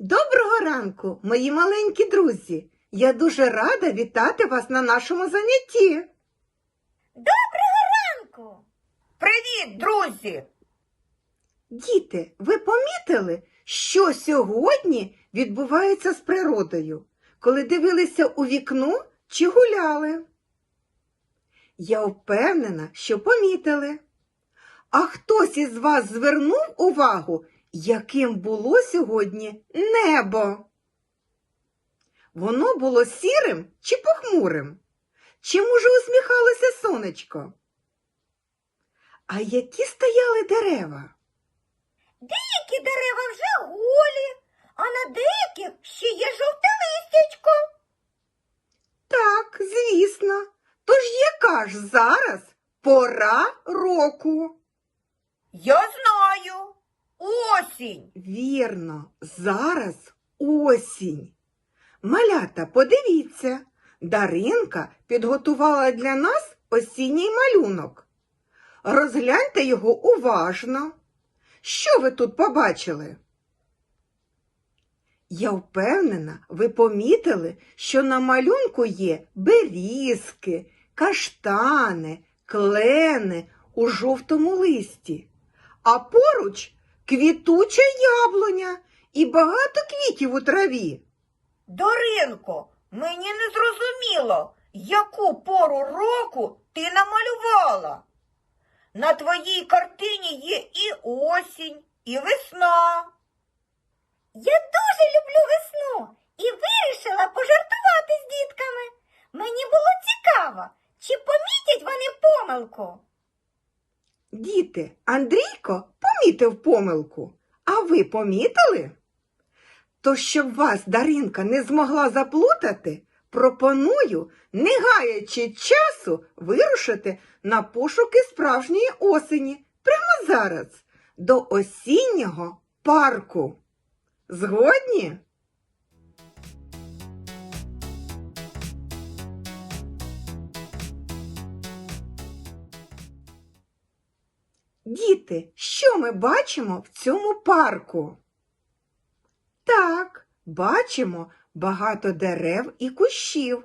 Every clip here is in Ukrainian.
Доброго ранку, мої маленькі друзі. Я дуже рада вітати вас на нашому занятті. Доброго Ранку. Привіт, друзі! Діти, ви помітили, що сьогодні відбувається з природою, коли дивилися у вікно чи гуляли? Я впевнена, що помітили. А хтось із вас звернув увагу, яким було сьогодні небо? Воно було сірим чи похмурим? Чи, може, усміхалося сонечко? А які стояли дерева? Деякі дерева вже голі, а на деяких ще є жовте листячко. Так, звісно. Тож яка ж зараз пора року? Я знаю. Осінь. Вірно, зараз осінь. Малята, подивіться, Даринка підготувала для нас осінній малюнок. Розгляньте його уважно. Що ви тут побачили? Я впевнена, ви помітили, що на малюнку є берізки, каштани, клени у жовтому листі, а поруч квітуча яблуня і багато квітів у траві. Даринко, мені не зрозуміло, яку пору року ти намалювала. На твоїй картині є і осінь, і весна. Я дуже люблю весну і вирішила пожартувати з дітками. Мені було цікаво, чи помітять вони помилку. Діти, Андрійко помітив помилку, а ви помітили? То щоб вас Даринка не змогла заплутати, пропоную, не гаячи часу, вирушити на пошуки справжньої осені прямо зараз, до осіннього парку. Згодні? Діти, що ми бачимо в цьому парку? Так, бачимо багато дерев і кущів.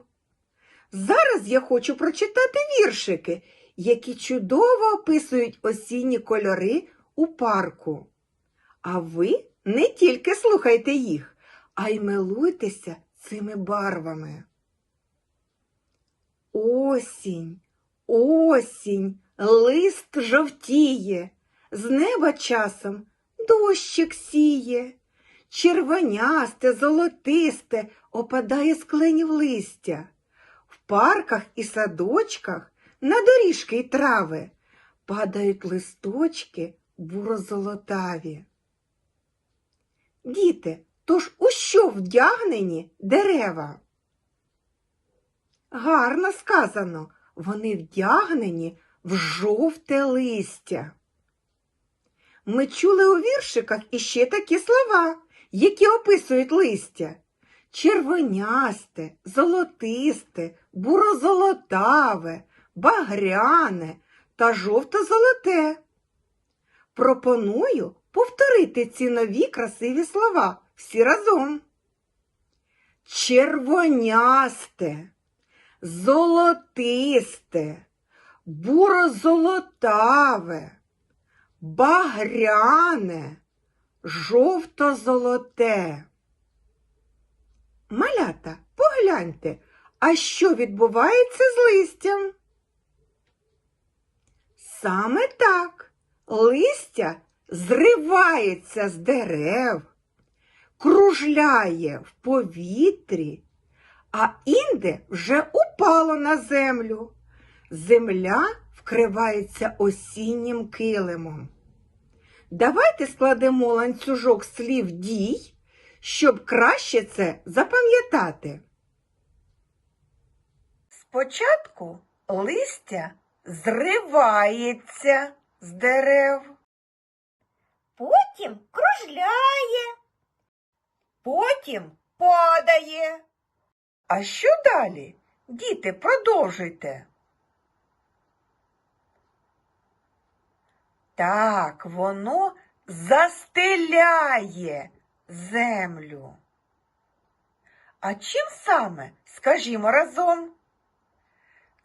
Зараз я хочу прочитати віршики, які чудово описують осінні кольори у парку. А ви не тільки слухайте їх, а й милуйтеся цими барвами. Осінь, осінь, лист жовтіє, з неба часом дощик сіє, червонясте, золотисте опадає з кленів листя. В парках і садочках на доріжки й трави падають листочки буро-золотаві. Діти, тож у що вдягнені дерева? Гарно сказано, вони вдягнені в жовте листя. Ми чули у віршиках іще такі слова, які описують листя. Червонясте, золотисте, буро-золотаве, багряне та жовто-золоте. Пропоную повторити ці нові красиві слова всі разом. Червонясте, золотисте, буро-золотаве, багряне, жовто-золоте. Малята, погляньте, а що відбувається з листям? Саме так, листя зривається з дерев, кружляє в повітрі, а інде вже упало на землю. Земля вкривається осіннім килимом. Давайте складемо ланцюжок слів дій, щоб краще це запам'ятати. Спочатку листя зривається з дерев, Потім кружляє, Потім падає. А що далі? Діти, продовжуйте. Так, воно застеляє землю. А чим саме, скажімо разом?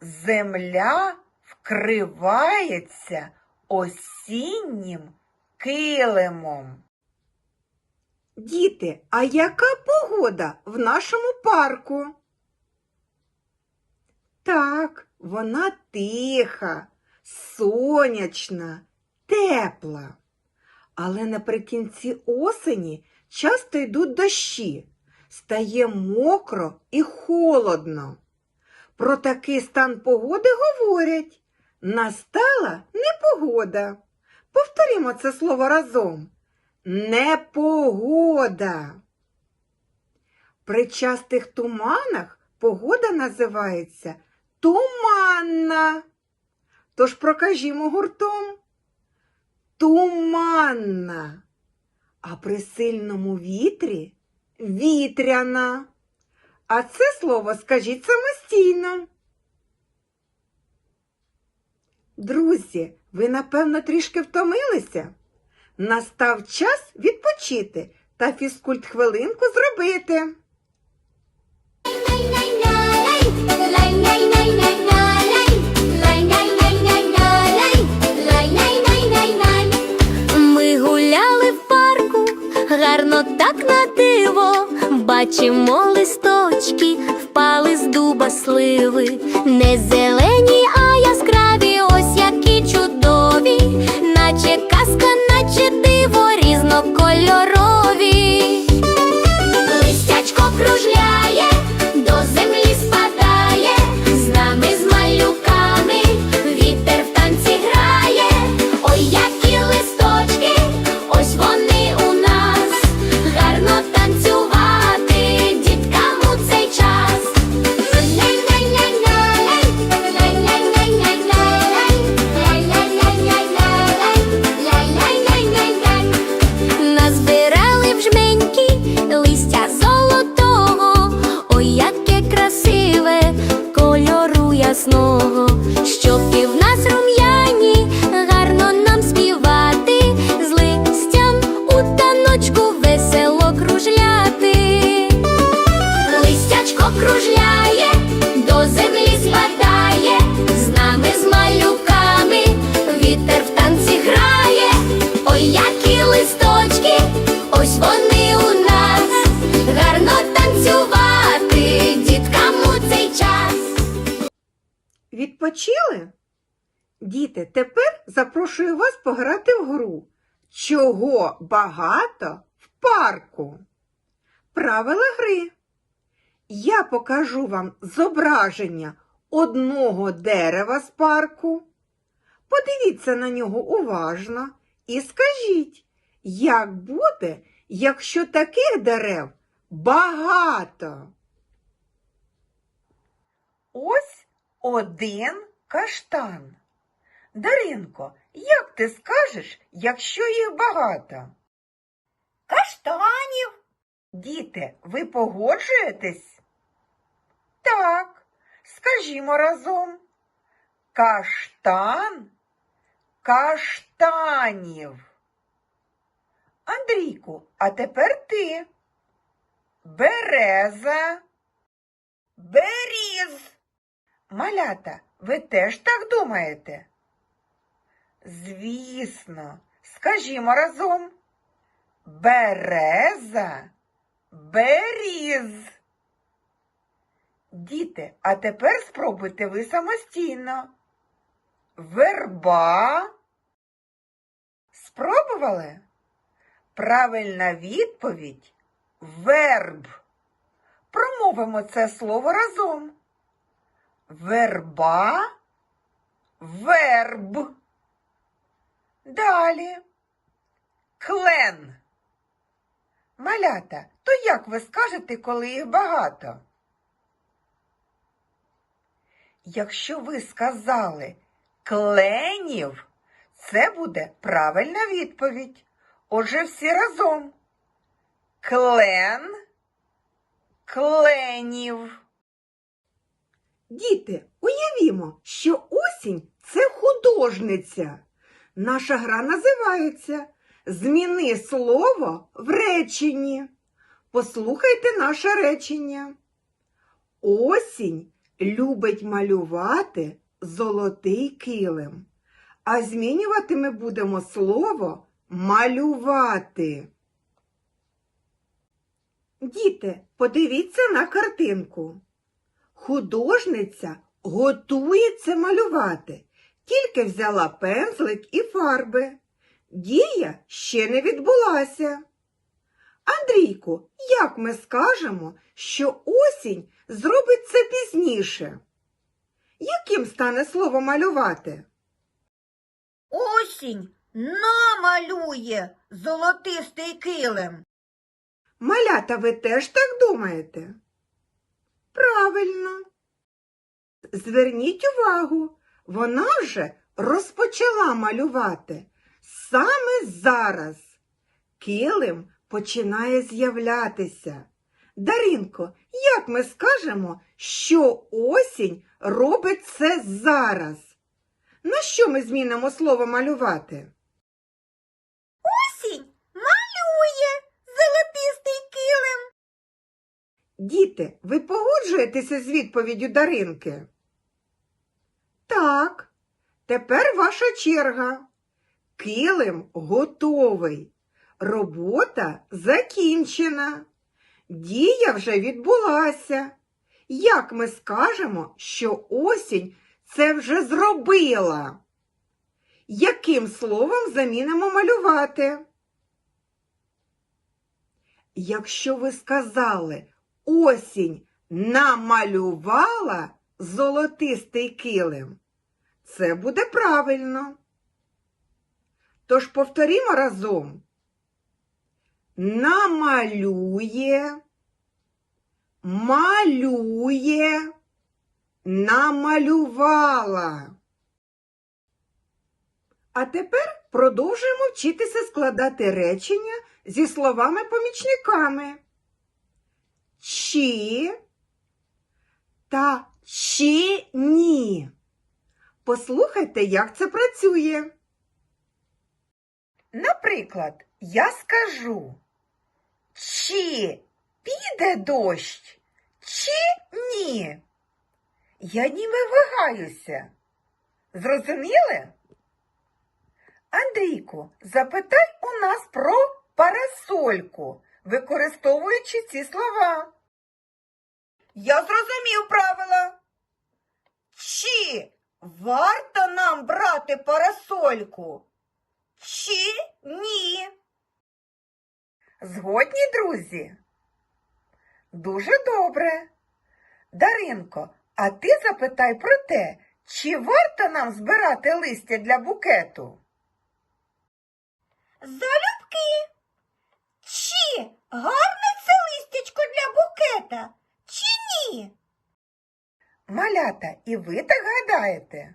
Земля вкривається осіннім килимом. Діти, а яка погода в нашому парку? Так, вона тиха, сонячна, тепла. Але наприкінці осені часто йдуть дощі, стає мокро і холодно. Про такий стан погоди говорять. Настала непогода. Повторімо це слово разом. Непогода. При частих туманах погода називається туманна. Тож прокажімо гуртом. Туманна. А при сильному вітрі вітряна. А це слово скажіть самостійно. Друзі, ви напевно трішки втомилися? Настав час відпочити та фізкульт хвилинку зробити. Гарно так на диво. Бачимо листочки, впали з дуба сливи, не Відпочили? Діти, тепер запрошую вас пограти в гру. Чого багато в парку? Правила гри. Я покажу вам зображення одного дерева з парку. Подивіться на нього уважно і скажіть, як буде, якщо таких дерев багато? Ось один каштан. Даринко, як ти скажеш, якщо їх багато? Каштанів, Діти, ви погоджуєтесь? Так, скажімо разом. Каштан каштанів. Андрійку, а тепер ти. Береза. Беріз. Малята, ви теж так думаєте? Звісно, скажімо разом. Береза. Беріз. Діти, а тепер спробуйте ви самостійно. Верба. Спробували? Правильна відповідь верб. Промовимо це слово разом. Верба. Верб. Далі. Клен. Малята, то як ви скажете, коли їх багато? Якщо ви сказали кленів, це буде правильна відповідь. Отже, всі разом. Клен, кленів. Діти, уявімо, що осінь це художниця. Наша гра називається Зміни слово в реченні. Послухайте наше речення. Осінь любить малювати золотий килим. А змінювати ми будемо слово малювати. Діти, подивіться на картинку. Художниця готується малювати, тільки взяла пензлик і фарби. Дія ще не відбулася. Андрійку, як ми скажемо, що осінь зробить це пізніше? Яким стане слово малювати? Осінь намалює золотистий килим. Малята, ви теж так думаєте? Правильно. Зверніть увагу, вона вже розпочала малювати. Саме зараз килим починає з'являтися. Даринко, як ми скажемо, що осінь робить це зараз? На що ми змінимо слово малювати? Осінь малює золотистий килим. Діти, ви погоджуєтеся з відповіддю Даринки? Так, тепер ваша черга. Килим готовий. Робота закінчена. Дія вже відбулася. Як ми скажемо, що осінь це вже зробила? Яким словом замінимо малювати? Якщо ви сказали осінь намалювала золотистий килим, це буде правильно. Тож повторімо разом. Намалює, малює, намалювала. А тепер продовжуємо вчитися складати речення зі словами-помічниками. Чи та чи ні. Послухайте, як це працює. Наприклад, я скажу, чи піде дощ, чи ні. Я ніби вагаюся. Зрозуміли? Андрійку, запитай у нас про парасольку, використовуючи ці слова. Я зрозумів правила. Чи варто нам брати парасольку? Чи ні? Згодні, друзі? Дуже добре. Даринко, а ти запитай про те, чи варто нам збирати листя для букету? Залюбки. Гарне це листячко для букета, чи ні? Малята, і ви так гадаєте?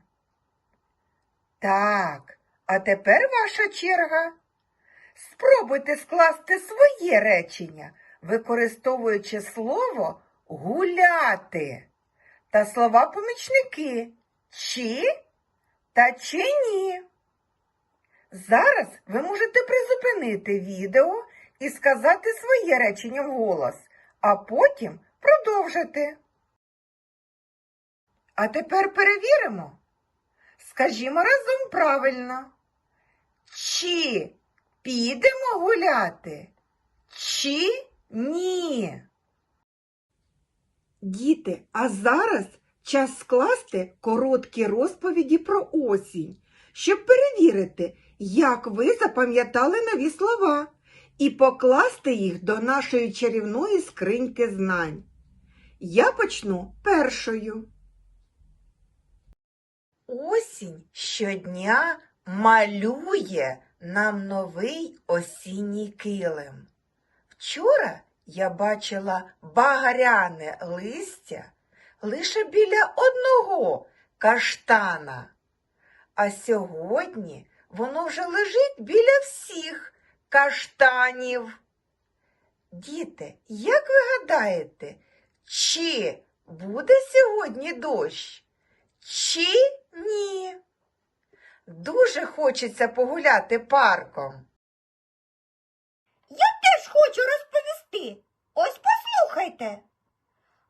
Так, а тепер ваша черга. Спробуйте скласти своє речення, використовуючи слово гуляти та слова помічники чи та чи ні. Зараз ви можете призупинити відео і сказати своє речення вголос, а потім продовжити. А тепер перевіримо. Скажімо разом правильно. Чи підемо гуляти? Чи ні? Діти, а зараз час скласти короткі розповіді про осінь, щоб перевірити, як ви запам'ятали нові слова і покласти їх до нашої чарівної скриньки знань. Я почну першою. Осінь щодня малює нам новий осінній килим. Вчора я бачила багряне листя лише біля одного каштана, а сьогодні воно вже лежить біля всіх каштанів. Діти, як ви гадаєте, чи буде сьогодні дощ? Чи ні? Дуже хочеться погуляти парком. Я теж хочу розповісти. Ось послухайте.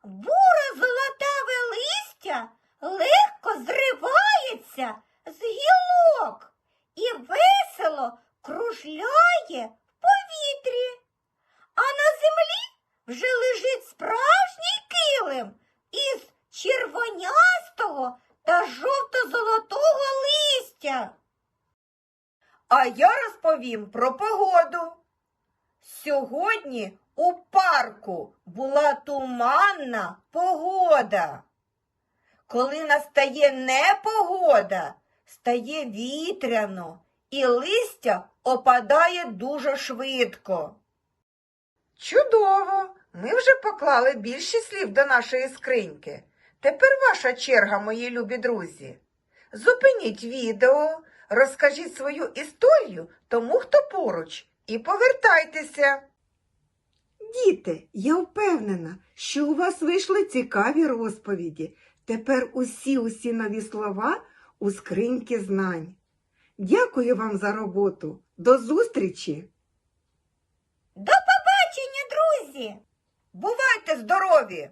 Буре золотаве листя легко зривається з гілок і весело кружляє в повітрі. А на землі вже лежить справжній килим із червонястого та жовто-золотого листя. А я розповім про погоду. Сьогодні у парку була туманна погода. Коли настає непогода, стає вітряно і листя опадає дуже швидко. Чудово! Ми вже поклали більше слів до нашої скриньки. Тепер ваша черга, мої любі друзі. Зупиніть відео, розкажіть свою історію тому, хто поруч, і повертайтеся. Діти, я впевнена, що у вас вийшли цікаві розповіді. Тепер усі усі нові слова у скриньки знань. Дякую вам за роботу. До зустрічі! До побачення, друзі! Бувайте здорові!